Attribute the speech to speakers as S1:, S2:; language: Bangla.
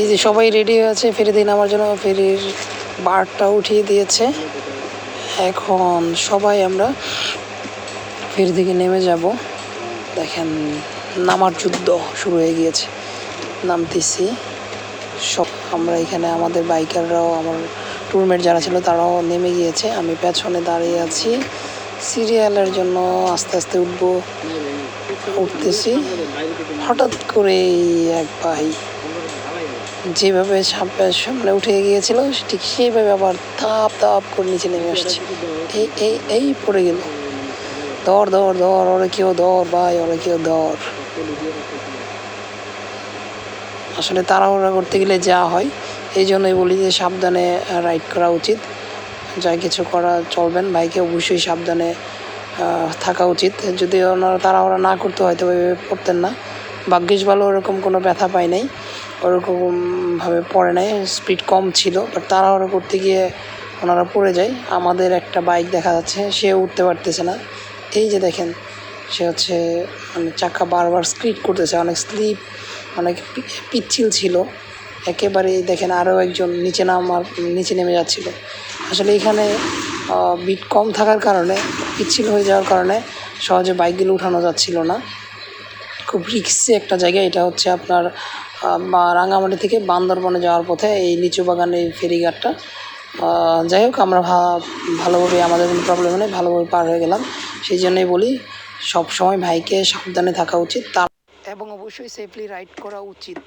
S1: এই যে সবাই রেডি হয়ে আছে, ফেরি দিন আমার জন্য ফেরির বারটা উঠিয়ে দিয়েছে। এখন সবাই আমরা ফেরি থেকে নেমে যাব। দেখেন, নামার যুদ্ধ শুরু হয়ে গিয়েছে। নামতেছি। সব আমরা এখানে আমাদের বাইকাররাও, আমার টুরমেট যারা ছিল, তারাও নেমে গিয়েছে। আমি পেছনে দাঁড়িয়ে আছি। সিরিয়ালের জন্য আস্তে আস্তে উঠবো, উঠতেছি। হঠাৎ করে এক ভাই যেভাবে সামনে সামনে উঠে গিয়েছিল, ঠিক সেইভাবে আবার তাপ তাপ করে নিচে নেমে আসছে। এই এই এই পড়ে গেল। ধর ধর ধর ওরে কেউ ধর ভাই ওরে কেউ ধর আসলে তাড়াহুড়া করতে গেলে যা হয়, এই জন্যই বলি যে সাবধানে রাইড করা উচিত। যা কিছু করা চলবেন, বাইকে অবশ্যই সাবধানে থাকা উচিত। যদি ওনারা তাড়াহুড়া না করতে হয়তো পড়তেন না। ভাগ্যিস ভালো ওরকম কোনো ব্যথা পাই নাই। ওরকমভাবে পড়ে নাই স্পিড কম ছিল বাট তাড়াহুড়া করতে গিয়ে ওনারা পড়ে যায়। আমাদের একটা বাইক দেখা যাচ্ছে, সে উঠতে পারতেছে না। এই যে দেখেন, সে হচ্ছে মানে চাকা বারবার স্ক্রিট করতেছে, অনেক স্লিপ অনেক পিচ্ছিল ছিল। একেবারে দেখেন আরও একজন নিচে নামার, নিচে নেমে যাচ্ছিল। আসলে এখানে বিট কম থাকার কারণে, পিচ্ছিল হয়ে যাওয়ার কারণে সহজে বাইকগুলো উঠানো যাচ্ছিল না। খুব রিক্সি একটা জায়গা। এটা হচ্ছে আপনার রাঙামাটি থেকে বান্দরবনে যাওয়ার পথে এই লিচু বাগানে এই ফেরিঘাটটা। যাই হোক, আমরা ভালোভাবে, আমাদের কোনো প্রবলেম নেই, ভালোভাবে পার হয়ে গেলাম। সেই জন্যই বলি সব সময় ভাইকে সাবধানে থাকা উচিত। তার এবং অবশ্যই সেফলি রাইড করা উচিত।